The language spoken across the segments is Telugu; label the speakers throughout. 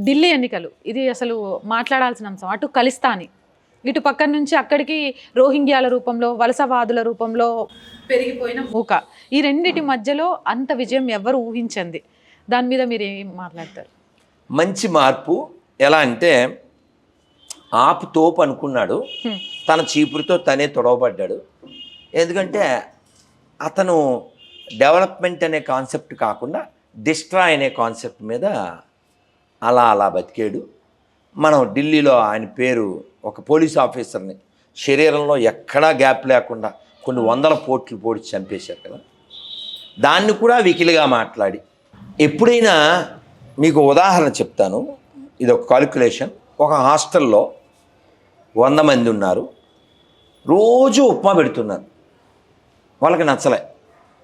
Speaker 1: ఢిల్లీ ఎన్నికలు. ఇది అసలు మాట్లాడాల్సిన అంశం. అటు ఖలిస్తానీ. ఇటు పక్కన నుంచి అక్కడికి రోహింగ్యాల రూపంలో వలసవాదుల రూపంలో పెరిగిపోయిన మూక. ఈ రెండిటి మధ్యలో అంత విజయం ఎవరు ఊహించండి దాని మీద మీరు ఏం మాట్లాడతారు?
Speaker 2: మంచి మార్పు ఎలా అంటే ఆపు తోపు అనుకున్నాడు. తన చీపురుతో తనే తొడవబడ్డాడు. ఎందుకంటే అతను డెవలప్మెంట్ అనే కాన్సెప్ట్ కాకుండా డిస్ట్రాయ్ అనే కాన్సెప్ట్ మీద అలా అలా బతికాడు. మనం ఢిల్లీలో ఆయన పేరు ఒక పోలీస్ ఆఫీసర్ని శరీరంలో ఎక్కడా గ్యాప్ లేకుండా కొన్ని వందల పోట్లు పోడి చంపేశారు కదా. దాన్ని కూడా వికిలిగా మాట్లాడి. ఎప్పుడైనా మీకు ఉదాహరణ చెప్తాను. ఇది ఒక కాలిక్యులేషన్. ఒక హాస్టల్లో వంద మంది ఉన్నారు. రోజు ఉప్మా పెడుతున్నారు. వాళ్ళకి నచ్చలే.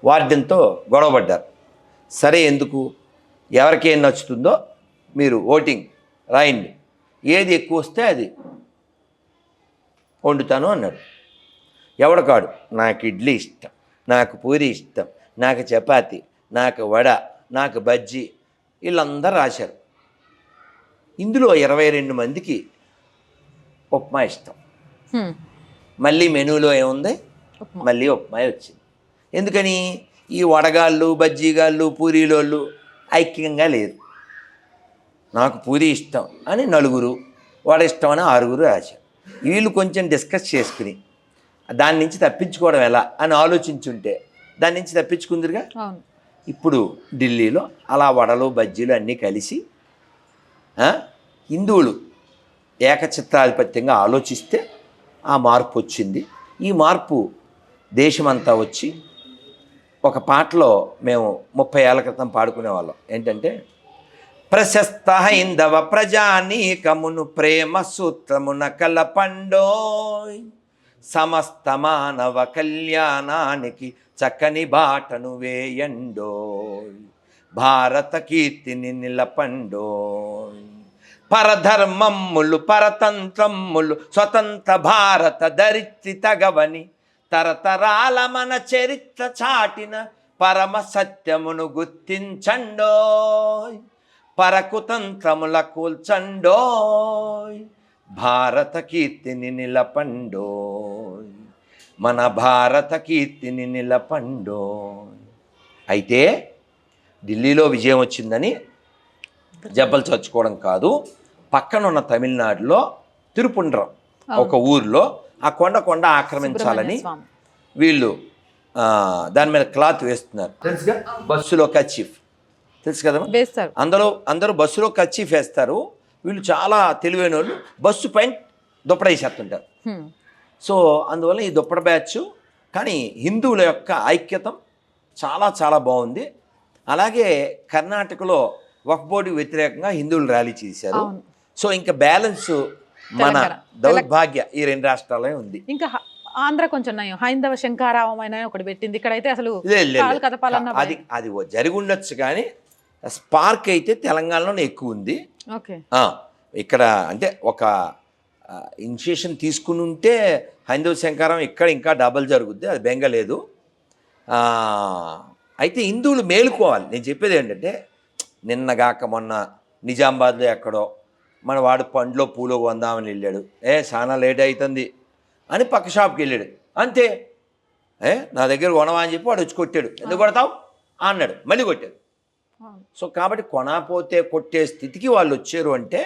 Speaker 2: వార్డెన్తో గొడవపడ్డారు. సరే ఎందుకు? ఎవరికి ఏం నచ్చుతుందో మీరు ఓటింగ్ రాయండి. ఏది ఎక్కువ వస్తే అది వండుతాను అన్నాడు. ఎవడకాడు నాకు ఇడ్లీ ఇష్టం నాకు పూరి ఇష్టం నాకు చపాతి నాకు వడ నాకు బజ్జీ వీళ్ళందరూ రాశారు. ఇందులో ఇరవై రెండు మందికి ఉప్మా ఇష్టం. మళ్ళీ మెనూలో ఏముంది. మళ్ళీ ఉప్మా వచ్చింది. ఎందుకని? ఈ వడగాళ్ళు బజ్జీగాళ్ళు పూరీలోళ్ళు ఐక్యంగా లేదు. నాకు పూరి ఇష్టం అని నలుగురు వడ ఇష్టం అని ఆరుగురు రాశారు. వీళ్ళు కొంచెం డిస్కస్ చేసుకుని దాని నుంచి తప్పించుకోవడం ఎలా అని ఆలోచించుంటే దాని నుంచి తప్పించుకుందిరుగా? ఇప్పుడు ఢిల్లీలో అలా వడలు బజ్జీలు అన్నీ కలిసి హిందువులు ఏకచిత్రాధిపత్యంగా ఆలోచిస్తే ఆ మార్పు వచ్చింది. ఈ మార్పు దేశమంతా వచ్చి ఒక పాటలో మేము ముప్పై ఏళ్ళ క్రితం పాడుకునే వాళ్ళం ఏంటంటే ప్రశస్త హైందవ ప్రజానీకమును ప్రేమ సూత్రమున కలపండోయ్. సమస్త మానవ కళ్యాణానికి చక్కని బాటను వేయండోయ్. భారత కీర్తిని నిలపండోయ్. పరధర్మమ్ములు పరతంత్రమ్ములు స్వతంత్ర భారత దరిత్రి తగవని తరతరాల మన చరిత్ర చాటిన పరమ సత్యమును గుర్తించండోయ్. పరకుతంత్రముల కూల్చండోయ్. భారత కీర్తిని నిలపండోయ్. మన భారత కీర్తిని నిలపండోయ్. అయితే ఢిల్లీలో విజయం వచ్చిందని జబ్బలు చచ్చుకోవడం కాదు. పక్కన ఉన్న తమిళనాడులో తిరుపుండ్రం ఒక ఊర్లో ఆ కొండ కొండ ఆక్రమించాలని వీళ్ళు ఆ, దాని మీద క్లాత్ వేస్తున్నారు. బస్సులో కచీఫ్ తెలుసు కదా?
Speaker 1: వేస్తారు.
Speaker 2: అందరూ అందరూ బస్సులో కచీఫ్ వేస్తారు. వీళ్ళు చాలా తెలివైన వాళ్ళు బస్సు పైన దుప్పడ వేసేస్తుంటారు. సో అందువల్ల ఈ దుప్పడ బ్యాచ్ కానీ హిందువుల యొక్క ఐక్యతం చాలా చాలా బాగుంది. అలాగే కర్ణాటకలో వక్ఫ్ బోర్డు వ్యతిరేకంగా హిందువులు ర్యాలీ చేశారు. సో ఇంకా బ్యాలెన్స్ మన. దౌర్భాగ్య ఈ రెండు రాష్ట్రాలే ఉంది.
Speaker 1: ఇంకా ఆంధ్ర కొంచెం నయం. హైందవ శంకారావం అయినా ఒకటి పెట్టింది. ఇక్కడైతే అసలు
Speaker 2: అది అది జరిగి ఉండొచ్చు కానీ స్పార్క్ అయితే తెలంగాణలోనే ఎక్కువ ఉంది. ఇక్కడ అంటే ఒక ఇనిషియేషన్ తీసుకుని ఉంటే హైందవ శంకారం ఇక్కడ ఇంకా డబల్ జరుగుద్ది అది బెంగ లేదు ఆ, అయితే హిందువులు మేలుకోవాలి. నేను చెప్పేది ఏంటంటే నిన్నగాక మొన్న నిజామాబాద్లో ఎక్కడో మన వాడు పండ్లో పూలో కొందామని వెళ్ళాడు. ఏ చాలా లేట్ అవుతుంది అని పక్క షాప్కి వెళ్ళాడు. అంతే. ఏ నా దగ్గర కొనవా అని చెప్పి వాడు వచ్చి కొట్టాడు. ఎందుకు కొడతావు? అన్నాడు. మళ్ళీ కొట్టాడు. సో కాబట్టి కొనపోతే కొట్టే స్థితికి వాళ్ళు వచ్చారు అంటే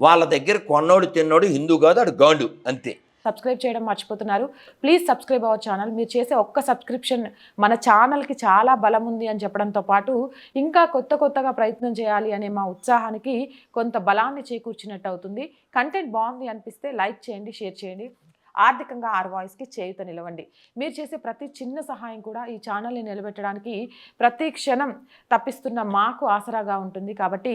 Speaker 2: వాళ్ళ దగ్గర కొన్నోడు తిన్నోడు హిందూ కాదు అడు గాండు అంతే.
Speaker 1: సబ్స్క్రైబ్ చేయడం మర్చిపోతున్నారు. Please subscribe our channel. మీరు చేసే ఒక్క సబ్స్క్రిప్షన్ మన ఛానల్కి చాలా బలం ఉంది అని చెప్పడంతో పాటు ఇంకా కొత్త కొత్తగా ప్రయత్నం చేయాలి అనే మా ఉత్సాహానికి కొంత బలాన్ని చేకూర్చినట్టు అవుతుంది. కంటెంట్ బాగుంది అనిపిస్తే లైక్ చేయండి షేర్ చేయండి. ఆర్థికంగా ఆర్ వాయిస్కి చేయుత నిలవండి. మీరు చేసే ప్రతి చిన్న సహాయం కూడా ఈ ఛానల్ని నిలబెట్టడానికి ప్రతి క్షణం తప్పిస్తున్న మాకు ఆసరాగా ఉంటుంది. కాబట్టి